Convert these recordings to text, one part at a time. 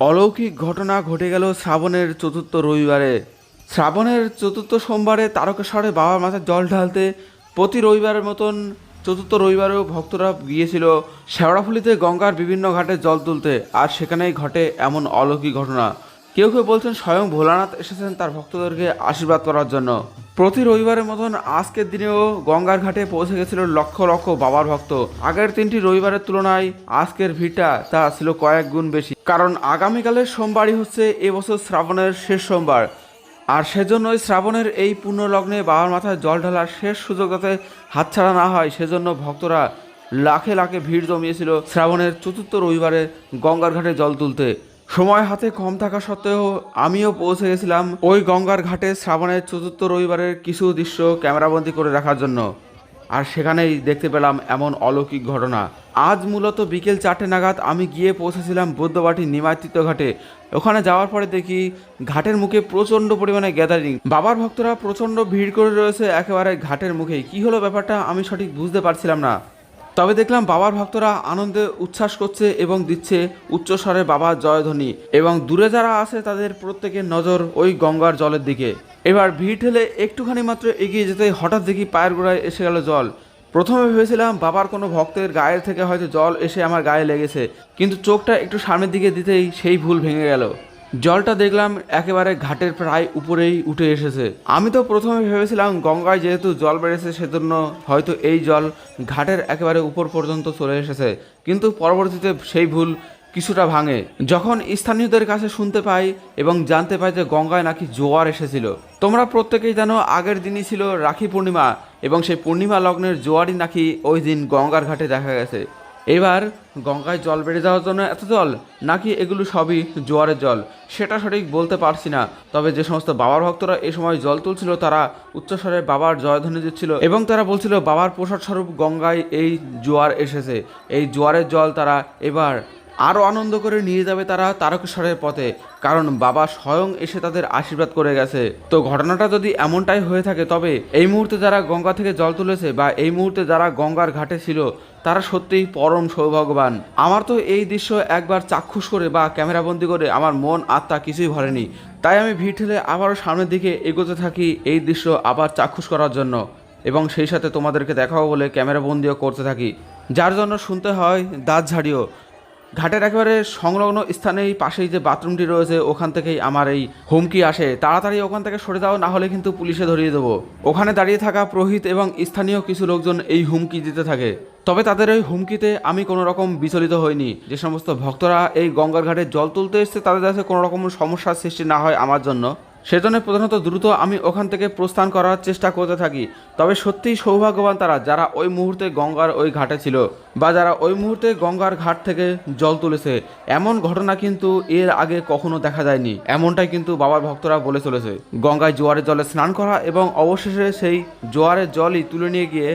অলৌকিক ঘটনা ঘটে গেল শ্রাবণের চতুর্থ রবিবারে। শ্রাবণের চতুর্থ সোমবারে তারকেশ্বরে বাবার মাথায় জল ঢালতে প্রতি রবিবারের মতন চতুর্থ রবিবারেও ভক্তরা গিয়েছিল শেওড়াফুলিতে গঙ্গার বিভিন্ন ঘাটে জল তুলতে। আর সেখানেই ঘটে এমন অলৌকিক ঘটনা। কেউ কেউ বলছেন স্বয়ং ভোলানাথ এসেছেন তার ভক্তদেরকে আশীর্বাদ করার জন্য। প্রতি রবিবারের মতন আজকের দিনেও গঙ্গার ঘাটে পৌঁছে গেছিল লক্ষ লক্ষ বাবার ভক্ত। আগের তিনটি রবিবারের তুলনায় আজকের ভিড়টা তা ছিল কয়েক গুণ বেশি। কারণ আগামীকালের সোমবারই হচ্ছে এবছর শ্রাবণের শেষ সোমবার। আর সেজন্যই শ্রাবণের এই পূর্ণ লগ্নে বাবার মাথায় জল ঢালার শেষ সুযোগ যাতে হাতছাড়া না হয়, সেজন্য ভক্তরা লাখে লাখে ভিড় জমিয়েছিল শ্রাবণের চতুর্থ রবিবারে গঙ্গার ঘাটে জল তুলতে। সময় হাতে কম থাকা সত্ত্বেও আমিও পৌঁছে গেছিলাম ওই গঙ্গার ঘাটে শ্রাবণের চতুর্থ রবিবারের কিছু দৃশ্য ক্যামেরাবন্দি করে রাখার জন্য। আর সেখানেই দেখতে পেলাম এমন অলৌকিক ঘটনা। আজ মূলত বিকেল চারটে নাগাদ আমি গিয়ে পৌঁছেছিলাম বৌদ্ধবাটি নিমাতৃত্ব ঘাটে। ওখানে যাওয়ার পরে দেখি ঘাটের মুখে প্রচণ্ড পরিমাণে গ্যাদারিং। বাবার ভক্তরা প্রচণ্ড ভিড় করে রয়েছে একেবারে ঘাটের মুখে কী হলো ব্যাপারটা আমি সঠিক বুঝতে পারছিলাম না। তবে দেখলাম বাবার ভক্তরা আনন্দে উচ্ছ্বাস করছে এবং দিচ্ছে উচ্চস্বরে বাবার জয়ধ্বনি এবং দূরে যারা আছে তাদের প্রত্যেকের নজর ওই গঙ্গার জলের দিকে। এবার ভিড় ঠেলে একটুখানি মাত্র এগিয়ে যেতে হঠাৎ দেখি পায়ের গোড়ায় এসে গেল জল। প্রথমে ভেবেছিলাম বাবার কোনো ভক্তের গায়ের থেকে হয়তো জল এসে আমার গায়ে লেগেছে, কিন্তু চোখটা একটু সামনের দিকে দিতেই সেই ভুল ভেঙে গেল। জলটা দেখলাম একেবারে ঘাটের প্রায় উপরেই উঠে এসেছে। আমি তো প্রথমে ভেবেছিলাম গঙ্গায় যেহেতু জল বেড়েছে সেজন্য হয়তো এই জল ঘাটের একেবারে উপর পর্যন্ত চলে এসেছে। কিন্তু পরবর্তীতে সেই ভুল কিছুটা ভাঙে। যখন স্থানীয়দের কাছে শুনতে পাই এবং জানতে পাই যে গঙ্গায় নাকি জোয়ার এসেছিল, তোমরা প্রত্যেকেই জানো আগের দিনই ছিল রাখি পূর্ণিমা এবং সেই পূর্ণিমা লগ্নের জোয়ারই নাকি ওই দিন গঙ্গার ঘাটে দেখা গেছে। এবার গঙ্গায় জল বেড়ে যাওয়ার জন্য এত জল? নাকি এগুলো সবই জোয়ারের জল? সেটা সঠিক বলতে পারছি না। তবে যে সমস্ত বাবার ভক্তরা এ সময় জল তুলছিল, তারা উচ্চস্বরে বাবার জয়ধ্বনি দিচ্ছিল এবং তারা বলছিল, বাবার প্রসাদ স্বরূপ গঙ্গায় এই জোয়ার এসেছে। এই জোয়ারের জল তারা এবার আরও আনন্দ করে নিয়ে যাবে তারা তারকেশ্বরের পথে, কারণ বাবা স্বয়ং এসে তাদের আশীর্বাদ করে গেছে। তো ঘটনাটা যদি এমনটাই হয়ে থাকে, তবে এই মুহূর্তে যারা গঙ্গা থেকে জল তুলেছে বা এই মুহূর্তে যারা গঙ্গার ঘাটে ছিল, তারা সত্যিই পরম সৌভাগ্যবান। আমার তো এই দৃশ্য একবার চাক্ষুষ করে বা ক্যামেরাবন্দি করে আমার মন, আত্মা কিছুই ভরেনি। তাই আমি ভিড় ঠেলে আবারও সামনের দিকে এগোতে থাকি এই দৃশ্য আবার চাক্ষুষ করার জন্য। এবং সেই সাথে তোমাদেরকে দেখাও বলে ক্যামেরাবন্দিও করতে থাকি। যার জন্য শুনতে হয়, দাঁত ঝাড়িও। ঘাটের একেবারে সংলগ্ন স্থানেই পাশেই যে বাথরুমটি রয়েছে, ওখান থেকেই আমার এই হুমকি আসে। তাড়াতাড়ি ওখান থেকে সরে যাও, না হলে কিন্তু পুলিশে ধরিয়ে দেবো। ওখানে দাঁড়িয়ে থাকা প্রহিত এবং স্থানীয় কিছু লোকজন এই হুমকি দিতে থাকে। তবে তাদের ওই হুমকিতে আমি কোনো রকম বিচলিত হইনি। যে সমস্ত ভক্তরা এই গঙ্গার ঘাটে জল তুলতে এসছে, তাদের কাছে কোনো রকম সমস্যার সৃষ্টি না হয় আমার জন্য। সেজন্য প্রধানত দ্রুত আমি ওখান থেকে প্রস্থান করার চেষ্টা করতে থাকি। তবে সত্যিই সৌভাগ্যবান তারা যারা ওই মুহূর্তে গঙ্গার ওই ঘাটে ছিল বা যারা ওই মুহূর্তে গঙ্গার ঘাট থেকে জল তুলেছে। এমন ঘটনা কিন্তু এর আগে কখনো দেখা যায়নি। এমনটাই কিন্তু বাবার ভক্তরা বলে চলেছে। গঙ্গায় জোয়ারের জলে স্নান করা এবং অবশেষে সেই জোয়ারের জলই তুলে নিয়ে গিয়ে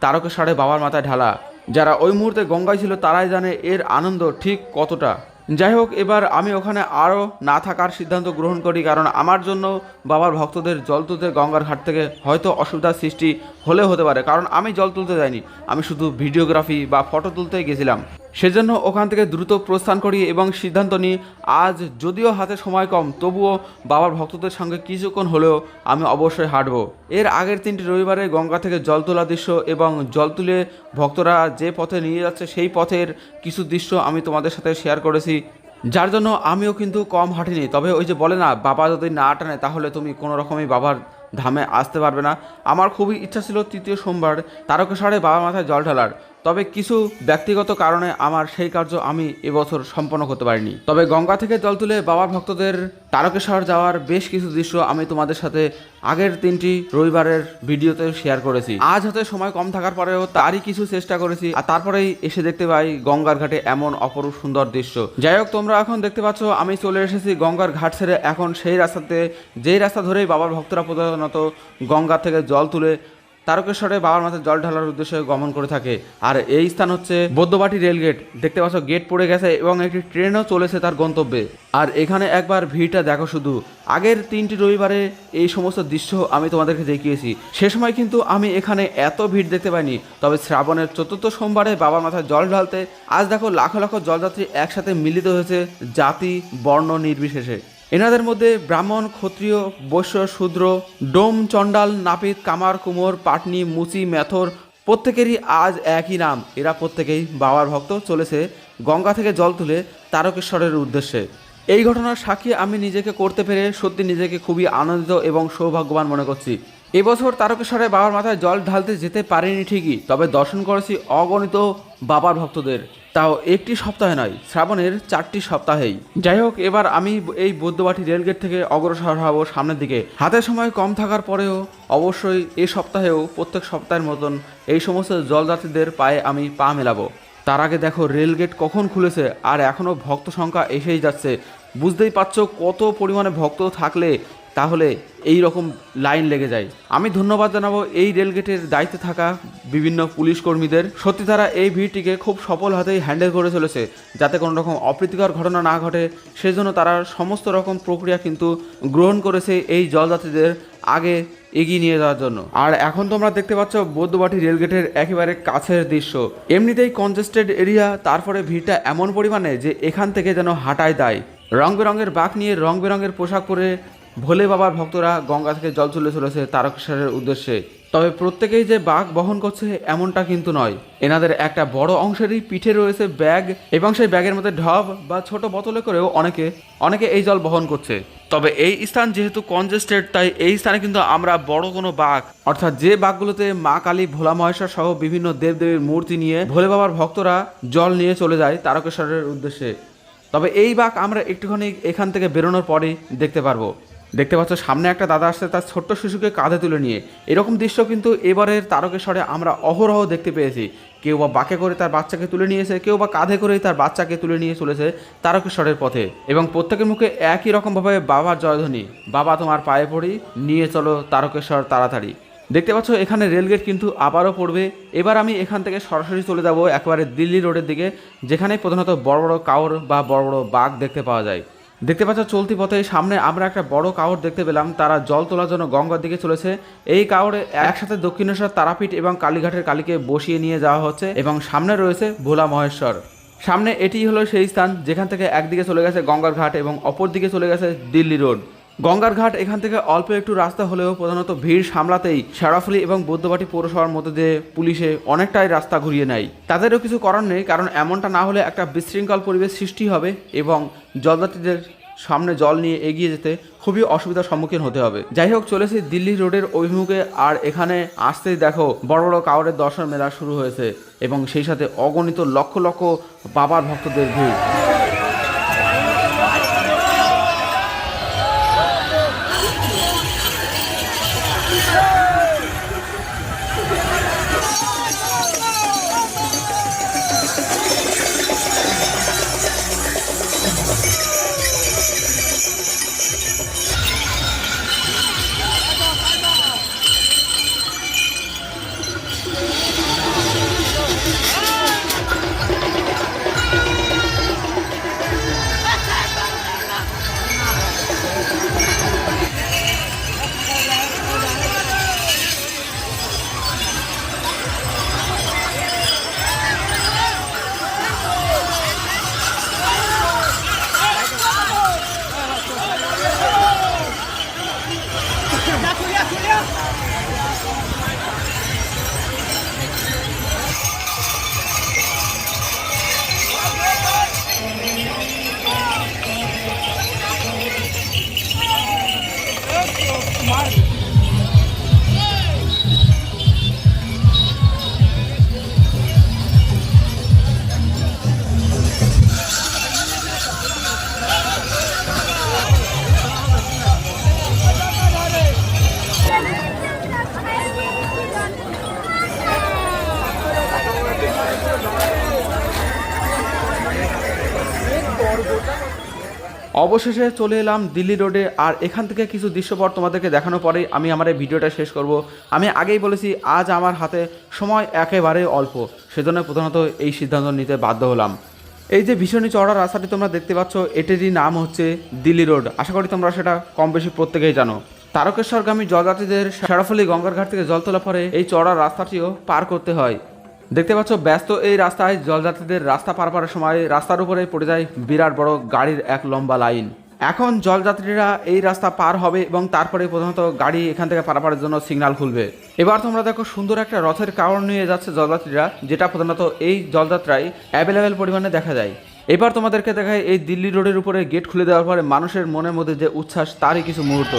তারকেশ্বরে বাবার মাথায় ঢালা। যারা ওই মুহূর্তে গঙ্গায় ছিল তারাই জানে এর আনন্দ ঠিক কতটা। যাই হোক এবার আমি ওখানে আরও না থাকার সিদ্ধান্ত গ্রহণ করি, কারণ আমার জন্য বাবার ভক্তদের জল তুলতে গঙ্গার ঘাট থেকে হয়তো অসুবিধার সৃষ্টি হলে হতে পারে। কারণ আমি জল তুলতে যাইনি, আমি শুধু ভিডিওগ্রাফি বা ফটো তুলতে গেছিলাম। সেজন্য ওখান থেকে দ্রুত প্রস্থান করি এবং সিদ্ধান্ত নিই, আজ যদিও হাতে সময় কম, তবুও বাবার ভক্তদের সঙ্গে কিছুক্ষণ হলেও আমি অবশ্যই হাঁটবো। এর আগের তিনটি রবিবারে গঙ্গা থেকে জল তোলা দৃশ্য এবং জল তুলে ভক্তরা যে পথে নিয়ে যাচ্ছে সেই পথের কিছু দৃশ্য আমি তোমাদের সাথে শেয়ার করেছি। যার জন্য আমিও কিন্তু কম হাঁটিনি। তবে ওই যে বলে না, বাবা যদি না টানে, তাহলে তুমি কোনো রকমই বাবার ধামে আসতে পারবে না। আমার খুবই ইচ্ছা ছিল তৃতীয় সোমবার, তারকেশ্বরে বাবার মাথায় জল ঢালার। তবে কিছু ব্যক্তিগত কারণে আমার সেই কার্য আমি এবছর সম্পন্ন করতে পারিনি। তবে গঙ্গা থেকে জল তুলে বাবার ভক্তদের তারকেশ্বর যাওয়ার বেশ কিছু দৃশ্য আমি তোমাদের সাথে আগের তিনটি রবিবারের ভিডিওতে শেয়ার করেছি। আজ হাতে সময় কম থাকার পরেও তারই কিছু চেষ্টা করেছি আর তারপরেই এসে দেখতে পাই গঙ্গার ঘাটে এমন অপরূপ সুন্দর দৃশ্য। যাই হোক, তোমরা এখন দেখতে পাচ্ছ আমি চলে এসেছি গঙ্গার ঘাট ছেড়ে এখন সেই রাস্তাতে, যেই রাস্তা ধরেই বাবার ভক্তরা প্রধানত গঙ্গা থেকে জল তুলে তারকেশ্বরে বাবার মাথায় জল ঢালার উদ্দেশ্যে গমন করে থাকে। আর এই স্থান হচ্ছে বৌদ্ধবাটি রেলগেট দেখতে পাচ্ছ, গেট পড়ে গেছে এবং একটি ট্রেনও চলেছে তার গন্তব্যে। আর এখানে একবার ভিড়টা দেখো শুধু। আগের তিনটি রবিবারে এই সমস্ত দৃশ্য আমি তোমাদেরকে দেখিয়েছি। সে সময় কিন্তু আমি এখানে এত ভিড় দেখতে পাইনি। তবে শ্রাবণের চতুর্থ সোমবারে বাবার মাথায় জল ঢালতে আজ দেখো লাখো লাখো জলযাত্রী একসাথে মিলিত হয়েছে জাতি, বর্ণ নির্বিশেষে। এনাদের মধ্যে ব্রাহ্মণ, ক্ষত্রিয়, বৈশ্য, শূদ্র, ডোম, চণ্ডাল, নাপিত, কামার, কুমোর, পাটনি, মুচি, মেথর, প্রত্যেকেরই আজ একই নাম। এরা প্রত্যেকেই বাবার ভক্ত। চলেছে গঙ্গা থেকে জল তুলে তারকেশ্বরের উদ্দেশ্যে। এই ঘটনার সাক্ষী আমি নিজেকে করতে পেরে সত্যি নিজেকে খুবই আনন্দিত এবং সৌভাগ্যবান মনে করছি। এবছর তারকেশ্বরে বাবার মাথায় জল ঢালতে যেতে পারিনি ঠিকই, তবে দর্শন করেছি অগণিত বাবার ভক্তদের। তাও একটি সপ্তাহে নয়, শ্রাবণের চারটি সপ্তাহেই। যাই হোক, এবার আমি এই বৌদ্ধবাটি রেলগেট থেকে অগ্রসর হব সামনের দিকে। হাতে সময় কম থাকার পরেও অবশ্যই এই সপ্তাহেও প্রত্যেক সপ্তাহের মতন এই সমস্ত জলযাত্রীদের পায়ে আমি পা মেলাবো। তার আগে দেখো, রেলগেট কখন খুলেছে আর এখনও ভক্ত সংখ্যা এসেই যাচ্ছে। বুঝতেই পারছ কত পরিমাণে ভক্ত থাকলে তাহলে এই রকম লাইন লেগে যায়। আমি ধন্যবাদ জানাব এই রেলগেটের দায়িত্বে থাকা বিভিন্ন পুলিশ কর্মীদের। সত্যি তারা এই ভিড়টিকে খুব সফল হাতেই হ্যান্ডেল করে চলেছে, যাতে কোনো রকম অপ্রীতিকর ঘটনা না ঘটে। সেজন্য তারা সমস্ত রকম প্রক্রিয়া কিন্তু গ্রহণ করেছে এই জলযাত্রীদের আগে এগিয়ে নিয়ে যাওয়ার জন্য। আর এখন তোমরা দেখতে পাচ্ছ বৌদ্ধবাটি রেলগেটের একেবারে কাছের দৃশ্য। এমনিতেই কনজেস্টেড এরিয়া, তারপরে ভিড়টা এমন পরিমাণে যে এখান থেকে যেন হাঁটায় দেয়। রং বেরঙের বাঘ নিয়ে রং বেরঙের পোশাক পরে ভোলে বাবার ভক্তরা গঙ্গা থেকে জল তুলে চলেছে তারকেশ্বরের উদ্দেশ্যে। তবে প্রত্যেকেই যে বাঘ বহন করছে এমনটা কিন্তু নয়। এনাদের একটা বড় অংশেরই পিঠে রয়েছে ব্যাগ এবং সেই ব্যাগের মধ্যে ঢব বা ছোট বোতলে করেও অনেকে অনেকে এই জল বহন করছে। তবে এই স্থান যেহেতু কনজেস্টেড, তাই এই স্থানে কিন্তু আমরা বড় কোনো বাঘ। অর্থাৎ যে বাঘগুলোতে মা কালী, ভোলা মহেশ্বর সহ বিভিন্ন দেবদেবীর মূর্তি নিয়ে ভোলে বাবার ভক্তরা জল নিয়ে চলে যায় তারকেশ্বরের উদ্দেশ্যে। তবে এই বাঘ আমরা একটুখানি এখান থেকে বেরোনোর পরেই দেখতে পারব। দেখতে পাচ্ছ, সামনে একটা দাদা আসছে তার ছোট্ট শিশুকে কাঁধে তুলে নিয়ে। এরকম দৃশ্য কিন্তু এবারের তারকেশ্বরে আমরা অহরহ দেখতে পেয়েছি। কেউ বা বাঁকে করে তার বাচ্চাকে তুলে নিয়েছে কেউ বা কাঁধে করেই তার বাচ্চাকে তুলে নিয়ে চলেছে তারকেশ্বরের পথে। এবং প্রত্যেকের মুখে একই রকমভাবে বাবার জয়ধ্বনি, বাবা, তোমার পায়ে পড়ি, নিয়ে চলো তারকেশ্বর তাড়াতাড়ি। দেখতে পাচ্ছ, এখানে রেলগেট কিন্তু আবারও পড়বে। এবার আমি এখান থেকে সরাসরি চলে যাব, একেবারে দিল্লি রোডের দিকে, যেখানে প্রধানত বড় বড় কাউর বা বড় বড় বাঘ দেখতে পাওয়া যায়। দেখতে পাচ্ছ, চলতি পথে সামনে আমরা একটা বড় কাউর দেখতে পেলাম। তারা জল তোলার জন্য গঙ্গার দিকে চলেছে। এই কাউরে একসাথে দক্ষিণেশ্বর তারাপীঠ এবং কালীঘাটের কালীকে বসিয়ে নিয়ে যাওয়া হচ্ছে এবং সামনে রয়েছে ভোলা মহেশ্বর। সামনে এটি হলো সেই স্থান যেখান থেকে একদিকে চলে গেছে গঙ্গার ঘাট এবং অপর দিকে চলে গেছে দিল্লি রোড। গঙ্গার ঘাট এখান থেকে অল্প একটু রাস্তা হলেও প্রধানত ভিড় সামলাতেই শেরাফুলি এবং বৌদ্ধবাটি পৌরসভার মধ্যে দিয়ে পুলিশে অনেকটাই রাস্তা ঘুরিয়ে নেয়। তাদেরও কিছু করার নেই, কারণ এমনটা না হলে একটা বিশৃঙ্খল পরিবেশ সৃষ্টি হবে এবং জলযাত্রীদের সামনে জল নিয়ে এগিয়ে যেতে খুবই অসুবিধার সম্মুখীন হতে হবে। যাই হোক চলেছি দিল্লি রোডের অভিমুখে, আর এখানে আসতেই দেখো বড় বড় কাউরের দর্শন মেলা শুরু হয়েছে এবং সেই সাথে অগণিত লক্ষ লক্ষ বাবার ভক্তদের ভিড়। ಮಾಡಿ অবশেষে চলে এলাম দিল্লি রোডে। আর এখান থেকে কিছু দৃশ্যপট তোমাদেরকে দেখানোর পরেই আমি আমার এই ভিডিওটা শেষ করব। আমি আগেই বলেছি, আজ আমার হাতে সময় একেবারে অল্প। সেজন্য প্রধানত এই সিদ্ধান্ত নিতে বাধ্য হলাম। এই যে ভীষণই চড়া রাস্তাটি তোমরা দেখতে পাচ্ছ, এটিরই নাম হচ্ছে দিল্লি রোড। আশা করি তোমরা সেটা কম বেশি প্রত্যেকেই জানো। তারকেশ্বরগামী জলযাত্রীদের শেরাফলি গঙ্গার ঘাট থেকে জল তোলা পরে এই চড়া রাস্তাটিও পার করতে হয়। দেখতে পাচ্ছ, ব্যস্ত এই রাস্তায় জলযাত্রীদের রাস্তা পার পারার সময় রাস্তার উপরে পড়ে যায় বিরাট বড় গাড়ির এক লম্বা লাইন। এখন জলযাত্রীরা এই রাস্তা পার হবে এবং তারপরে প্রধানত গাড়ি এখান থেকে পারাপারের জন্য সিগন্যাল খুলবে। এবার তোমরা দেখো, সুন্দর একটা রথের কারণ নিয়ে যাচ্ছে জলযাত্রীরা, যেটা প্রধানত এই জলযাত্রায় অ্যাভেলেবেল পরিমাণে দেখা যায়। এবার তোমাদেরকে দেখায় এই দিল্লি রোডের উপরে গেট খুলে দেওয়ার পরে মানুষের মনের মধ্যে যে উচ্ছ্বাস, তারই কিছু মুহূর্ত।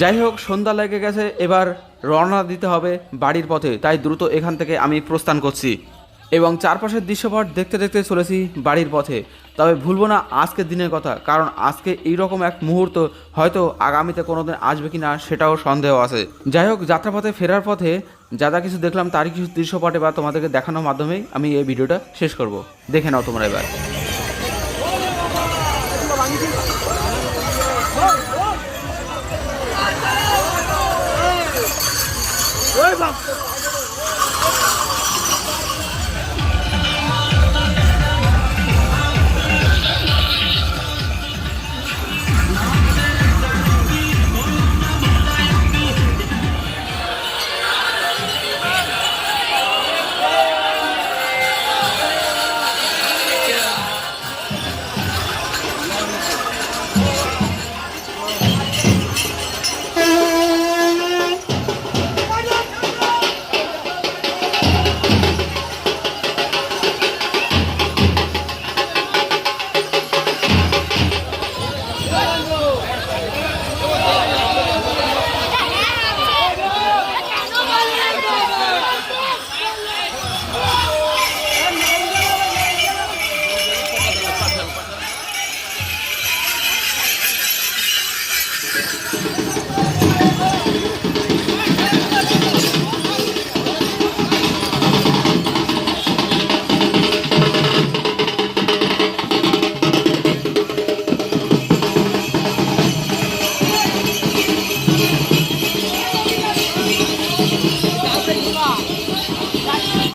যাই হোক, সন্ধ্যা লেগে গেছে, এবার রওনা দিতে হবে বাড়ির পথে। তাই দ্রুত এখান থেকে আমি প্রস্থান করছি। এবং চারপাশের দৃশ্যপট দেখতে দেখতে চলেছি বাড়ির পথে। তবে ভুলবো না আজকের দিনের কথা, কারণ আজকে এই রকম এক মুহূর্ত হয়তো আগামীতে কোনোদিন আসবে কি না সেটাও সন্দেহ আছে। যাই হোক, যাত্রাপথে ফেরার পথে যা যা কিছু দেখলাম তারই কিছু দৃশ্যপটে বা তোমাদেরকে দেখানোর মাধ্যমেই আমি এই ভিডিওটা শেষ করব। দেখে নাও তোমরা এবার।